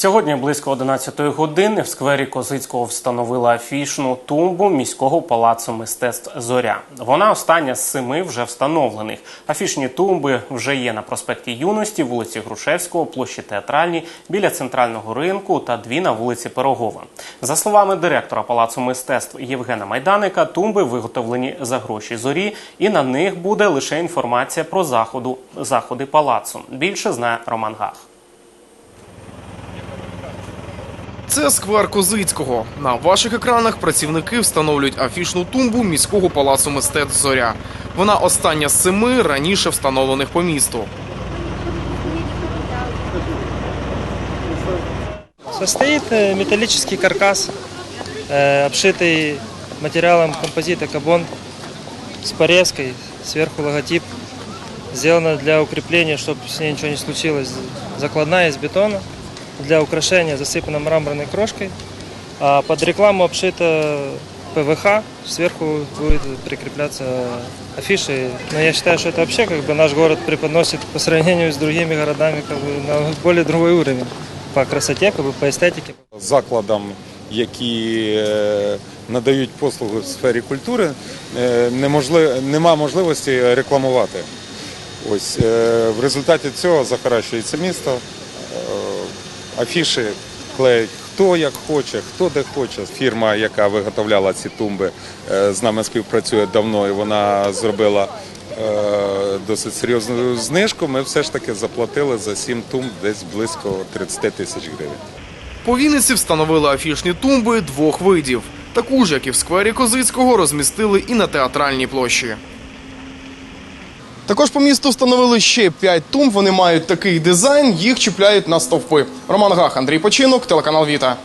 Сьогодні близько 11 години в сквері Козицького встановили афішну тумбу міського палацу мистецтв Зоря. Вона остання з семи вже встановлених. Афішні тумби вже є на проспекті Юності, вулиці Грушевського, площі Театральній, біля центрального ринку та дві на вулиці Пирогова. За словами директора палацу мистецтв Євгена Майданика, тумби виготовлені за гроші зорі, і на них буде лише інформація про заходи палацу. Більше знає Роман Гах. Це сквер Козицького. На ваших екранах працівники встановлюють афішну тумбу міського палацу мистецтв Зоря. Вона остання з семи раніше встановлених по місту. Состоит э, металлический каркас, э, обшитый материалом композита «Кабон» с порезкой, сверху логотип. Сделано для укрепления, чтобы с ней ничего не случилось. Закладная из бетона, для украшения засыпана мраморной крошкой, а под рекламу обшита ПВХ, сверху будет прикрепляться афиши. Но я считаю, что это вообще как бы наш город преподносит по сравнению с другими городами как бы, на более другой уровень по красоте, как бы, по эстетике. закладам, які е, надають послуги в сфері культури, е, неможли- нема можливості рекламувати. Ось е, в результаті цього захаращується місто, е, афіші клеють хто як хоче, хто де хоче. Фірма, яка виготовляла ці тумби, е, з нами співпрацює давно, і вона зробила е, досить серйозну знижку. Ми все ж таки заплатили за сім тумб десь близько 30 тисяч гривень. По Вінниці встановили афішні тумби двох видів. Таку ж, як і в сквері Козицького, розмістили і на театральній площі. Також по місту встановили ще п'ять тумб. Вони мають такий дизайн, їх чіпляють на стовпи. Роман Гах, Андрій Починок, телеканал Віта.